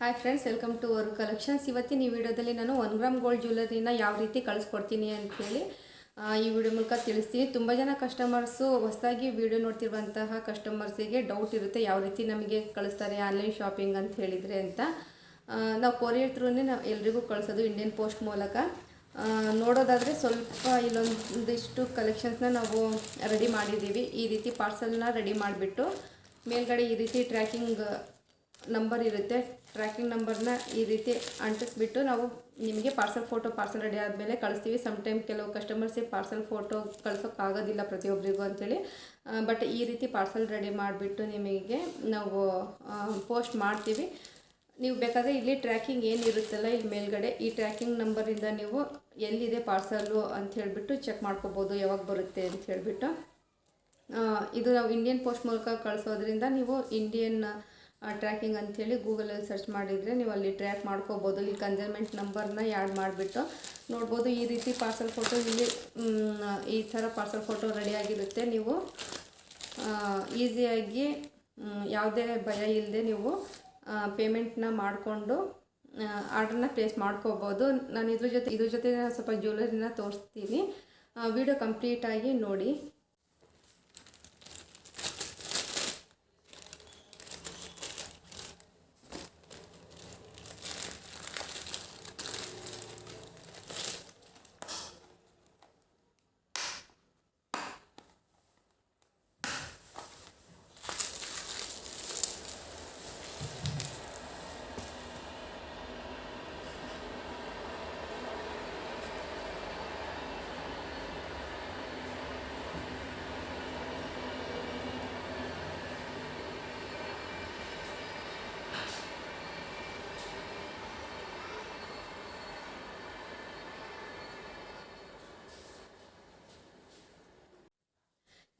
Hi friends welcome to our collections ಇವತ್ತಿನ ಈ ವಿಡಿಯೋದಲ್ಲಿ ನಾನು ಒನ್ ಗ್ರಾಮ್ ಗೋಲ್ಡ್ ಜ್ಯುವೆಲರಿನ ಯಾವ ರೀತಿ ಕಳಿಸ್ಕೊಡ್ತೀನಿ ಅಂತೇಳಿ ಹೇಳಿ ಈ ವಿಡಿಯೋ ಮೂಲಕ ತಿಳಿಸ್ತೀನಿ. ತುಂಬ ಜನ ಕಸ್ಟಮರ್ಸು ಹೊಸದಾಗಿ ವಿಡಿಯೋ ನೋಡ್ತಿರುವಂತಹ ಕಸ್ಟಮರ್ಸಿಗೆ ಡೌಟ್ ಇರುತ್ತೆ ಯಾವ ರೀತಿ ನಮಗೆ ಕಳಿಸ್ತಾರೆ ಆನ್ಲೈನ್ ಶಾಪಿಂಗ್ ಅಂತ ಹೇಳಿದರೆ ಅಂತ. ನಾವು ಕೊರಿಯರ್ ಥ್ರೂನೇ ನಾವು ಎಲ್ರಿಗೂ ಕಳಿಸೋದು ಇಂಡಿಯನ್ ಪೋಸ್ಟ್ ಮೂಲಕ. ನೋಡೋದಾದರೆ ಸ್ವಲ್ಪ ಇಲ್ಲೊಂದಿಷ್ಟು ಕಲೆಕ್ಷನ್ಸ್ನ ನಾವು ರೆಡಿ ಮಾಡಿದ್ದೀವಿ. ಈ ರೀತಿ ಪಾರ್ಸಲ್ನ ರೆಡಿ ಮಾಡಿಬಿಟ್ಟು ಮೇಲ್ಗಡೆ ಈ ರೀತಿ ಟ್ರ್ಯಾಕಿಂಗ್ ನಂಬರ್ ಇರುತ್ತೆ ಟ್ರ್ಯಾಕಿಂಗ್ ನಂಬರ್ನ ಈ ರೀತಿ ಅಂಟಿಸ್ಬಿಟ್ಟು ನಾವು ನಿಮಗೆ ಪಾರ್ಸಲ್ ಫೋಟೋ ಪಾರ್ಸಲ್ ರೆಡಿ ಆದಮೇಲೆ ಕಳಿಸ್ತೀವಿ. ಸಮ್ ಟೈಮ್ ಕೆಲವು ಕಸ್ಟಮರ್ಸಿಗೆ ಪಾರ್ಸಲ್ ಫೋಟೋ ಕಳ್ಸೋಕ್ಕಾಗೋದಿಲ್ಲ ಪ್ರತಿಯೊಬ್ಬರಿಗೂ ಅಂಥೇಳಿ ಬಟ್ ಈ ರೀತಿ ಪಾರ್ಸಲ್ ರೆಡಿ ಮಾಡಿಬಿಟ್ಟು ನಿಮಗೆ ನಾವು ಪೋಸ್ಟ್ ಮಾಡ್ತೀವಿ. ನೀವು ಬೇಕಾದರೆ ಇಲ್ಲಿ ಟ್ರ್ಯಾಕಿಂಗ್ ಏನಿರುತ್ತಲ್ಲ, ಇಲ್ಲಿ ಮೇಲ್ಗಡೆ ಈ ಟ್ರ್ಯಾಕಿಂಗ್ ನಂಬರಿಂದ ನೀವು ಎಲ್ಲಿದೆ ಪಾರ್ಸಲ್ಲು ಅಂತ ಹೇಳಿಬಿಟ್ಟು ಚೆಕ್ ಮಾಡ್ಕೋಬೋದು, ಯಾವಾಗ ಬರುತ್ತೆ ಅಂತ ಹೇಳಿಬಿಟ್ಟು. ಇದು ನಾವು ಇಂಡಿಯನ್ ಪೋಸ್ಟ್ ಮೂಲಕ ಕಳಿಸೋದ್ರಿಂದ ನೀವು ಇಂಡಿಯನ್ ಟ್ರ್ಯಾಕಿಂಗ್ ಅಂಥೇಳಿ ಗೂಗಲಲ್ಲಿ ಸರ್ಚ್ ಮಾಡಿದರೆ ನೀವು ಅಲ್ಲಿ ಟ್ರ್ಯಾಕ್ ಮಾಡ್ಕೋಬೋದು. ಇಲ್ಲಿ ಕನ್ಸೈನ್ಮೆಂಟ್ ನಂಬರ್ನ ಆ್ಯಡ್ ಮಾಡಿಬಿಟ್ಟು ನೋಡ್ಬೋದು. ಈ ರೀತಿ ಪಾರ್ಸಲ್ ಫೋಟೋ ಇಲ್ಲಿ ಈ ಥರ ಪಾರ್ಸಲ್ ಫೋಟೋ ರೆಡಿಯಾಗಿರುತ್ತೆ ನೀವು ಈಸಿಯಾಗಿ ಯಾವುದೇ ಭಯ ಇಲ್ಲದೆ ನೀವು ಪೇಮೆಂಟ್ನ ಮಾಡಿಕೊಂಡು ಆರ್ಡ್ರನ್ನ ಪ್ಲೇಸ್ ಮಾಡ್ಕೋಬೋದು. ನಾನು ಇದ್ರ ಜೊತೆ ಇದ್ರ ಜೊತೆ ಸ್ವಲ್ಪ ಜ್ಯುವೆಲರಿನ ತೋರಿಸ್ತೀನಿ. ವಿಡಿಯೋ ಕಂಪ್ಲೀಟಾಗಿ ನೋಡಿ.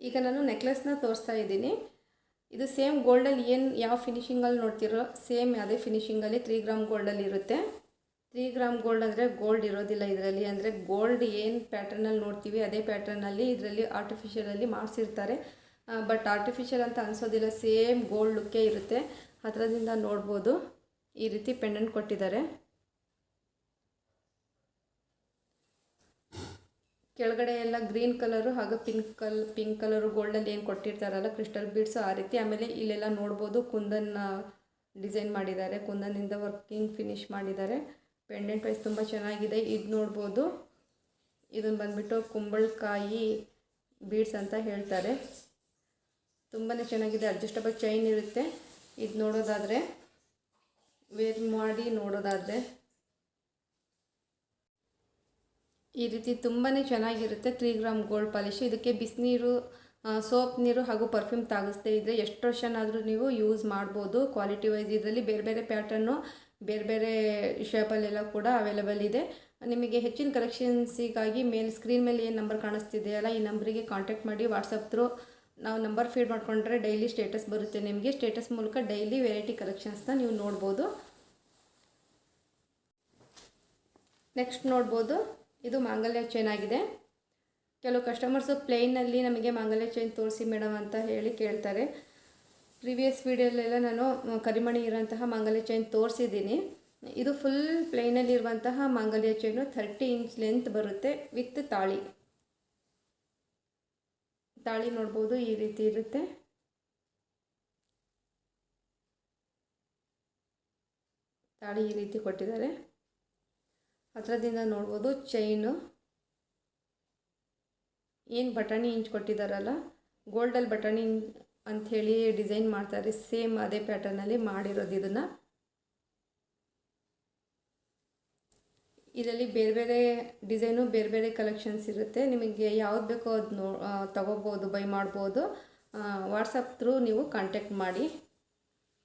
ಈಗ ನಾನು ನೆಕ್ಲೆಸ್ನ ತೋರಿಸ್ತಾ ಇದ್ದೀನಿ. ಇದು ಸೇಮ್ ಗೋಲ್ಡಲ್ಲಿ ಏನು ಯಾವ ಫಿನಿಷಿಂಗಲ್ಲಿ ನೋಡ್ತಿರೋ ಸೇಮ್ ಅದೇ ಫಿನಿಷಿಂಗಲ್ಲಿ ತ್ರೀ ಗ್ರಾಮ್ ಗೋಲ್ಡಲ್ಲಿ ಇರುತ್ತೆ. ತ್ರೀ ಗ್ರಾಮ್ ಗೋಲ್ಡ್ ಅಂದರೆ ಗೋಲ್ಡ್ ಇರೋದಿಲ್ಲ ಇದರಲ್ಲಿ. ಅಂದರೆ ಗೋಲ್ಡ್ ಏನು ಪ್ಯಾಟರ್ನಲ್ಲಿ ನೋಡ್ತೀವಿ, ಅದೇ ಪ್ಯಾಟರ್ನಲ್ಲಿ ಇದರಲ್ಲಿ ಆರ್ಟಿಫಿಷಿಯಲಲ್ಲಿ ಮಾಡಿಸಿರ್ತಾರೆ. ಬಟ್ ಆರ್ಟಿಫಿಷಿಯಲ್ ಅಂತ ಅನಿಸೋದಿಲ್ಲ ಸೇಮ್ ಗೋಲ್ಡ್ ಲುಕ್ಕೇ ಇರುತ್ತೆ. ಹತ್ರದಿಂದ ನೋಡ್ಬೋದು. ಈ ರೀತಿ ಪೆಂಡೆಂಟ್ ಕೊಟ್ಟಿದ್ದಾರೆ. ಕೆಳಗಡೆ ಎಲ್ಲ ಗ್ರೀನ್ ಕಲರು ಹಾಗೂ ಪಿಂಕ್ ಕಲ್, ಪಿಂಕ್ ಕಲರು ಗೋಲ್ಡಲ್ಲಿ ಏನು ಕೊಟ್ಟಿರ್ತಾರಲ್ಲ ಕ್ರಿಸ್ಟಲ್ ಬೀಡ್ಸು ಆ ರೀತಿ. ಆಮೇಲೆ ಇಲ್ಲೆಲ್ಲ ನೋಡ್ಬೋದು ಕುಂದನ್ ಡಿಸೈನ್ ಮಾಡಿದ್ದಾರೆ. ಕುಂದನಿಂದ ವರ್ಕಿಂಗ್ ಫಿನಿಶ್ ಮಾಡಿದ್ದಾರೆ. ಪೆಂಡೆಂಟ್ ವೈಸ್ ತುಂಬ ಚೆನ್ನಾಗಿದೆ. ಇದು ನೋಡ್ಬೋದು. ಇದನ್ನು ಬಂದ್ಬಿಟ್ಟು ಕುಂಬಳಕಾಯಿ ಬೀಡ್ಸ್ ಅಂತ ಹೇಳ್ತಾರೆ. ತುಂಬಾ ಚೆನ್ನಾಗಿದೆ. ಅಡ್ಜಸ್ಟಬಲ್ ಚೈನ್ ಇರುತ್ತೆ. ಇದು ನೋಡೋದಾದರೆ ವೇರ್ ಮಾಡಿ ನೋಡೋದಾದರೆ. ಈ ರೀತಿ ತುಂಬಾ ಚೆನ್ನಾಗಿರುತ್ತೆ ತ್ರೀ ಗ್ರಾಮ್ ಗೋಲ್ಡ್ ಪಾಲಿಶು ಇದಕ್ಕೆ ಬಿಸಿನೀರು ಸೋಪ್ ನೀರು ಹಾಗೂ ಪರ್ಫ್ಯೂಮ್ ತಾಗಿಸ್ದೇ ಇದ್ದರೆ ಎಷ್ಟು ವರ್ಷನಾದರೂ ನೀವು ಯೂಸ್ ಮಾಡ್ಬೋದು. ಕ್ವಾಲಿಟಿ ವೈಸ್ ಇದರಲ್ಲಿ ಬೇರೆ ಬೇರೆ ಪ್ಯಾಟರ್ನು ಬೇರೆ ಬೇರೆ ಶೇಪಲ್ಲೆಲ್ಲ ಕೂಡ ಅವೈಲೇಬಲ್ ಇದೆ. ನಿಮಗೆ ಹೆಚ್ಚಿನ ಕಲೆಕ್ಷನ್ಸಿಗಾಗಿ ಮೇಲೆ ಸ್ಕ್ರೀನ್ ಮೇಲೆ ಏನು ನಂಬರ್ ಕಾಣಿಸ್ತಿದೆಯಲ್ಲ ಈ ನಂಬರಿಗೆ ಕಾಂಟ್ಯಾಕ್ಟ್ ಮಾಡಿ ವಾಟ್ಸಪ್ ಥ್ರೂ ನಾವು ನಂಬರ್ ಫೀಡ್ ಮಾಡ್ಕೊಂಡ್ರೆ ಡೈಲಿ ಸ್ಟೇಟಸ್ ಬರುತ್ತೆ ನಿಮಗೆ. ಸ್ಟೇಟಸ್ ಮೂಲಕ ಡೈಲಿ ವೆರೈಟಿ ಕಲೆಕ್ಷನ್ಸ್ನ ನೀವು ನೋಡ್ಬೋದು. ನೆಕ್ಸ್ಟ್ ನೋಡ್ಬೋದು. ಇದು ಮಾಂಗಲ್ಯ ಚೈನ್ ಆಗಿದೆ. ಕೆಲವು ಕಸ್ಟಮರ್ಸು ಪ್ಲೇನಲ್ಲಿ ನಮಗೆ ಮಾಂಗಲ್ಯ ಚೈನ್ ತೋರಿಸಿ ಮೇಡಮ್ ಅಂತ ಹೇಳಿ ಕೇಳ್ತಾರೆ. ಪ್ರಿವಿಯಸ್ ವೀಡಿಯೋಲೆಲ್ಲ ನಾನು ಕರಿಮಣಿ ಇರೋಂತಹ ಮಾಂಗಲ್ಯ ಚೈನ್ ತೋರಿಸಿದ್ದೀನಿ. ಇದು ಫುಲ್ ಪ್ಲೇನಲ್ಲಿರುವಂತಹ ಮಾಂಗಲ್ಯ ಚೈನು ಥರ್ಟಿ ಇಂಚ್ ಲೆಂತ್ ಬರುತ್ತೆ ವಿತ್ ತಾಳಿ. ತಾಳಿ ನೋಡ್ಬೋದು ಈ ರೀತಿ ಇರುತ್ತೆ. ತಾಳಿ ಈ ರೀತಿ ಕೊಟ್ಟಿದ್ದಾರೆ. ಹತ್ರದಿಂದ ನೋಡ್ಬೋದು ಚೈನು ಏನು ಬಟಾಣಿ ಇಂಚ್ ಕೊಟ್ಟಿದ್ದಾರಲ್ಲ ಗೋಲ್ಡಲ್ಲಿ ಬಟಾಣಿ ಅಂಥೇಳಿ ಡಿಸೈನ್ ಮಾಡ್ತಾರೆ ಸೇಮ್ ಅದೇ ಪ್ಯಾಟರ್ನಲ್ಲಿ ಮಾಡಿರೋದು ಇದನ್ನು. ಇದರಲ್ಲಿ ಬೇರೆ ಬೇರೆ ಡಿಸೈನು ಬೇರೆ ಬೇರೆ ಕಲೆಕ್ಷನ್ಸ್ ಇರುತ್ತೆ. ನಿಮಗೆ ಯಾವ್ದು ಬೇಕೋ ಅದು ನೋ ತಗೋಬೋದು ಬೈ ಮಾಡ್ಬೋದು. ವಾಟ್ಸಪ್ ಥ್ರೂ ನೀವು ಕಾಂಟ್ಯಾಕ್ಟ್ ಮಾಡಿ.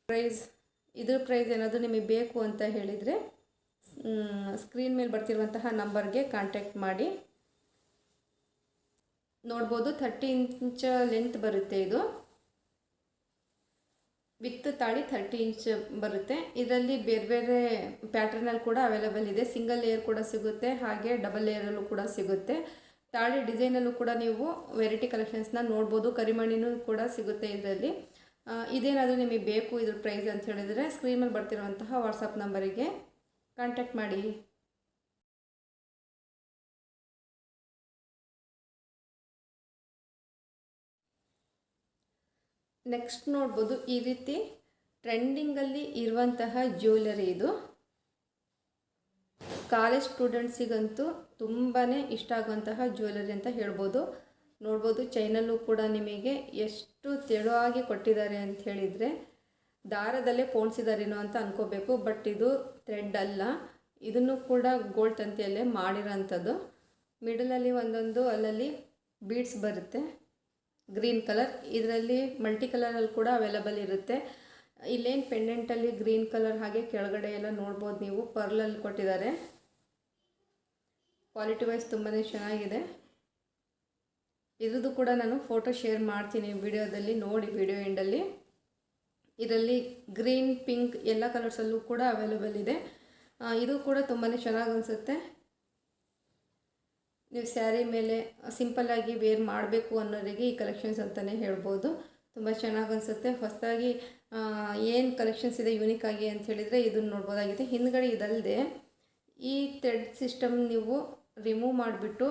ಪ್ರೈಸ್ ಇದ್ರ ಪ್ರೈಸ್ ಏನಾದರೂ ನಿಮಗೆ ಬೇಕು ಅಂತ ಹೇಳಿದರೆ ಸ್ಕ್ರೀನ್ ಮೇಲೆ ಬರ್ತಿರುವಂತಹ ನಂಬರ್ಗೆ ಕಾಂಟ್ಯಾಕ್ಟ್ ಮಾಡಿ. ನೋಡ್ಬೋದು ಥರ್ಟಿ ಇಂಚ್ ಲೆಂತ್ ಬರುತ್ತೆ ಇದು. ವಿತ್ ತಾಳಿ ಥರ್ಟಿ ಇಂಚ್ ಬರುತ್ತೆ. ಇದರಲ್ಲಿ ಬೇರೆ ಬೇರೆ ಪ್ಯಾಟ್ರನಲ್ಲಿ ಕೂಡ ಅವೈಲೇಬಲ್ ಇದೆ. ಸಿಂಗಲ್ ಲೇಯರ್ ಕೂಡ ಸಿಗುತ್ತೆ. ಹಾಗೆ ಡಬಲ್ ಲೇಯರಲ್ಲೂ ಕೂಡ ಸಿಗುತ್ತೆ. ತಾಳಿ ಡಿಸೈನಲ್ಲೂ ಕೂಡ ನೀವು ವೆರೈಟಿ ಕಲೆಕ್ಷನ್ಸ್ನ ನೋಡ್ಬೋದು. ಕರಿಮಣಿನೂ ಕೂಡ ಸಿಗುತ್ತೆ ಇದರಲ್ಲಿ. ಇದೇನಾದರೂ ನಿಮಗೆ ಬೇಕು ಇದ್ರ ಪ್ರೈಸ್ ಅಂತ ಹೇಳಿದರೆ ಸ್ಕ್ರೀನ್ ಮೇಲೆ ಬರ್ತಿರುವಂತಹ ವಾಟ್ಸಪ್ ನಂಬರಿಗೆ ಕಾಂಟ್ಯಾಕ್ಟ್ ಮಾಡಿ. ನೆಕ್ಸ್ಟ್ ನೋಡ್ಬೋದು ಈ ರೀತಿ ಟ್ರೆಂಡಿಂಗಲ್ಲಿ ಇರುವಂತಹ ಜ್ಯುವೆಲರಿ ಇದು. ಕಾಲೇಜ್ ಸ್ಟೂಡೆಂಟ್ಸಿಗಂತೂ ತುಂಬಾ ಇಷ್ಟ ಆಗುವಂತಹ ಜ್ಯುವೆಲರಿ ಅಂತ ಹೇಳ್ಬೋದು. ನೋಡ್ಬೋದು ಚೈನಲ್ಲೂ ಕೂಡ ನಿಮಗೆ ಎಷ್ಟು ತೆಳುವಾಗಿ ಕೊಟ್ಟಿದ್ದಾರೆ ಅಂತ ಹೇಳಿದರೆ ದಾರದಲ್ಲೇ ಪೋಣಿಸಿದಾರೇನೋ ಅಂತ ಅನ್ಕೋಬೇಕು. ಬಟ್ ಇದು ಥ್ರೆಡ್ ಅಲ್ಲ. ಇದನ್ನು ಕೂಡ ಗೋಲ್ಡ್ ತಂತಿಯಲ್ಲೇ ಮಾಡಿರೋಂಥದ್ದು. ಮಿಡಲಲ್ಲಿ ಒಂದೊಂದು ಅಲ್ಲಲ್ಲಿ ಬೀಡ್ಸ್ ಬರುತ್ತೆ. ಗ್ರೀನ್ ಕಲರ್ ಇದರಲ್ಲಿ ಮಲ್ಟಿ ಕಲರಲ್ಲಿ ಕೂಡ ಅವೈಲಬಲ್ ಇರುತ್ತೆ. ಇಲ್ಲೇನು ಪೆಂಡೆಂಟಲ್ಲಿ ಗ್ರೀನ್ ಕಲರ್ ಹಾಗೆ ಕೆಳಗಡೆ ಎಲ್ಲ ನೋಡ್ಬೋದು ನೀವು. ಪರ್ಲಲ್ಲಿ ಕೊಟ್ಟಿದ್ದಾರೆ. ಕ್ವಾಲಿಟಿ ವೈಸ್ ತುಂಬಾ ಚೆನ್ನಾಗಿದೆ. ಇದ್ರದ್ದು ಕೂಡ ನಾನು ಫೋಟೋ ಶೇರ್ ಮಾಡ್ತೀನಿ ವಿಡಿಯೋದಲ್ಲಿ, ನೋಡಿ ವಿಡಿಯೋ ಎಂಡಲ್ಲಿ ಇದರಲ್ಲಿ ಗ್ರೀನ್, ಪಿಂಕ್ ಎಲ್ಲ ಕಲರ್ಸಲ್ಲೂ ಕೂಡ ಅವೈಲಬಲ್ ಇದೆ. ಇದು ಕೂಡ ತುಂಬಾ ಚೆನ್ನಾಗಿ ಅನಿಸುತ್ತೆ. ನೀವು ಸ್ಯಾರಿ ಮೇಲೆ ಸಿಂಪಲ್ಲಾಗಿ ವೇರ್ ಮಾಡಬೇಕು ಅನ್ನೋರಿಗೆ ಈ ಕಲೆಕ್ಷನ್ಸ್ ಅಂತಲೇ ಹೇಳ್ಬೋದು. ತುಂಬ ಚೆನ್ನಾಗಿ ಅನಿಸುತ್ತೆ. ಹೊಸದಾಗಿ ಏನು ಕಲೆಕ್ಷನ್ಸ್ ಇದೆ ಯೂನಿಕ್ ಆಗಿ ಅಂತ ಹೇಳಿದರೆ ಇದನ್ನು ನೋಡ್ಬೋದಾಗಿದೆ. ಹಿಂದ್ಗಡೆ ಇದಲ್ಲದೆ ಈ ಥ್ರೆಡ್ ಸಿಸ್ಟಮ್ ನೀವು ರಿಮೂವ್ ಮಾಡಿಬಿಟ್ಟು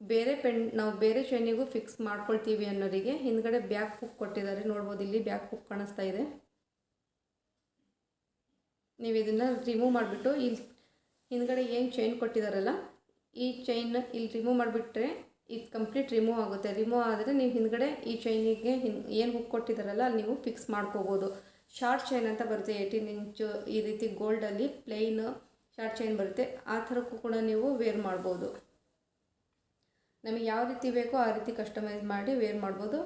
ಬೇರೆ ಪೆನ್, ನಾವು ಬೇರೆ ಚೈನಿಗೂ ಫಿಕ್ಸ್ ಮಾಡ್ಕೊಳ್ತೀವಿ ಅನ್ನೋರಿಗೆ ಹಿಂದ್ಗಡೆ ಬ್ಯಾಕ್ ಹುಕ್ ಕೊಟ್ಟಿದ್ದಾರೆ. ನೋಡ್ಬೋದು ಇಲ್ಲಿ ಬ್ಯಾಕ್ ಹುಕ್ ಕಾಣಿಸ್ತಾ ಇದೆ. ನೀವು ಇದನ್ನು ರಿಮೂವ್ ಮಾಡಿಬಿಟ್ಟು ಇಲ್ಲಿ ಹಿಂದ್ಗಡೆ ಏನು ಚೈನ್ ಕೊಟ್ಟಿದ್ದಾರಲ್ಲ ಈ ಚೈನ್ ಇಲ್ಲಿ ರಿಮೂವ್ ಮಾಡಿಬಿಟ್ರೆ ಇದು ಕಂಪ್ಲೀಟ್ ರಿಮೂವ್ ಆಗುತ್ತೆ. ರಿಮೂವ್ ಆದರೆ ನೀವು ಹಿಂದ್ಗಡೆ ಈ ಚೈನಿಗೆ ಹಿನ್ ಏನು ಹುಕ್ ಕೊಟ್ಟಿದ್ದಾರಲ್ಲ ಅಲ್ಲಿ ನೀವು ಫಿಕ್ಸ್ ಮಾಡ್ಕೋಬೋದು. ಶಾರ್ಟ್ ಚೈನ್ ಅಂತ ಬರುತ್ತೆ ಏಯ್ಟೀನ್ ಇಂಚು ಈ ರೀತಿ ಗೋಲ್ಡಲ್ಲಿ ಪ್ಲೈನ್ ಶಾರ್ಟ್ ಚೈನ್ ಬರುತ್ತೆ. ಆ ಥರಕ್ಕೂ ಕೂಡ ನೀವು ವೇರ್ ಮಾಡ್ಬೋದು. ನಮಗೆ ಯಾವ ರೀತಿ ಬೇಕೋ ಆ ರೀತಿ ಕಸ್ಟಮೈಸ್ ಮಾಡಿ ವೇರ್ ಮಾಡ್ಬೋದು.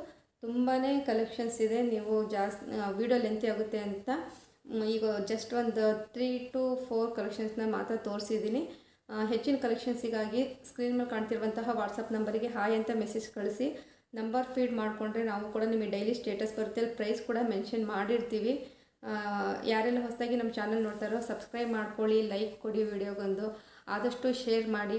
ತುಂಬಾ ಕಲೆಕ್ಷನ್ಸ್ ಇದೆ. ನೀವು ಜಾಸ್ತಿ ವೀಡಿಯೋ ಲೆಂತಿ ಆಗುತ್ತೆ ಅಂತ ಈಗ ಜಸ್ಟ್ ಒಂದು ತ್ರೀ ಟು ಫೋರ್ ಕಲೆಕ್ಷನ್ಸ್ನ ಮಾತ್ರ ತೋರಿಸಿದ್ದೀನಿ. ಹೆಚ್ಚಿನ ಕಲೆಕ್ಷನ್ಸಿಗಾಗಿ ಸ್ಕ್ರೀನ್ ಮೇಲೆ ಕಾಣ್ತಿರುವಂತಹ ವಾಟ್ಸಪ್ ನಂಬರಿಗೆ ಹಾಯ್ ಅಂತ ಮೆಸೇಜ್ ಕಳಿಸಿ. ನಂಬರ್ ಫೀಡ್ ಮಾಡಿಕೊಂಡ್ರೆ ನಾವು ಕೂಡ ನಿಮಗೆ ಡೈಲಿ ಸ್ಟೇಟಸ್ ಬರುತ್ತೆ. ಅಲ್ಲಿ ಪ್ರೈಸ್ ಕೂಡ ಮೆನ್ಷನ್ ಮಾಡಿರ್ತೀವಿ. ಯಾರೆಲ್ಲ ಹೊಸದಾಗಿ ನಮ್ಮ ಚಾನಲ್ ನೋಡ್ತಾರೋ ಸಬ್ಸ್ಕ್ರೈಬ್ ಮಾಡ್ಕೊಳ್ಳಿ ಲೈಕ್ ಕೊಡಿ ವಿಡಿಯೋಗೊಂದು ಆದಷ್ಟು ಶೇರ್ ಮಾಡಿ.